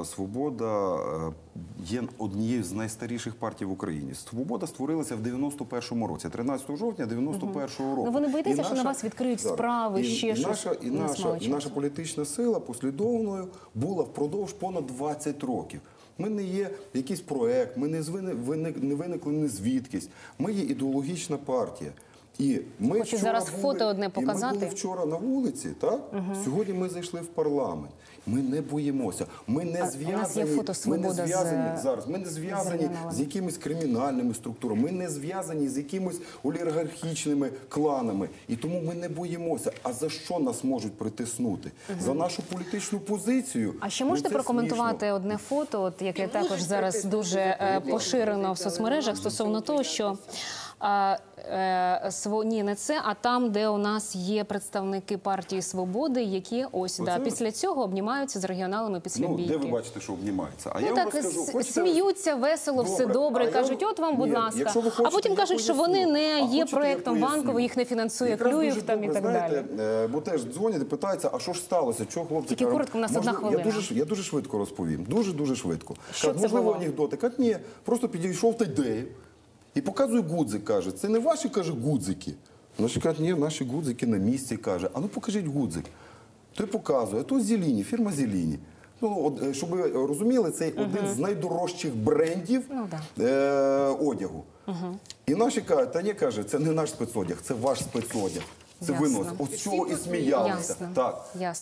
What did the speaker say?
е, Свобода е, є однією з найстаріших партій в Україні. Свобода створилася в 91-му році, 13 жовтня 91-го року. Ну, ви не боїтеся, що на вас відкриють справи, і, ще і щось? наша, і, наша, і наша політична сила послідовною була впродовж понад 20 років. Ми не є якийсь проект, ми не, звини, виник, не виникли не звідкись. Ми є ідеологічна партія. І ми Хочу зараз були- фото одне і показати. Ми були вчора на вулиці, так? Сьогодні ми зайшли в парламент. Ми не боїмося. Ми не А зв'язані. ми не з- зв'язані зараз. Ми не зв'язані з якимись кримінальними структурами. Ми не зв'язані з якимись олігархічними кланами. І тому ми не боїмося. А за що нас можуть притиснути? За нашу політичну позицію. А ще Ну, можете прокоментувати смішно. одне фото, от, яке також зараз дуже е, поширено в соцмережах стосовно того, що е, сво, ні, не це, а там, де у нас є представники партії Свободи, які ось да, після цього обнімаються з регіоналами після Ну, бійки. де ви бачите, що обнімаються? А Ну я вам так розкажу. с- Хочете- сміються весело, все Добре, добре. а кажуть, вам- от вам, будь Ні, ласка. ви а потім кажуть, що вони не А є проектом поясню. їх не фінансує Якраз там і так знаєте, далі. е, Бо теж дзвонять і питаються, а що ж сталося? Чого хлопці Тільки коротко, в нас одна хвилина. Я дуже, я дуже швидко розповім. Дуже дуже швидко. Що це можливо, анекдоти. Кажуть, ні, просто підійшов та Тайдеєв і показує гудзик. Каже, це не ваші каже гудзики. Наші кажуть, ні, наші гудзики на місці. Каже, а ну покажіть гудзик. Той показує, а то Зеліні, фірма Зеліні. Ну, от, е, щоб ви розуміли, це один з найдорожчих брендів Ну, да. е, одягу. І наші кажуть, та ні, каже, це не наш спецодяг, це ваш спецодяг. Це Ясно. винос. От з чого і сміялися. Ясно. Так. Ясно.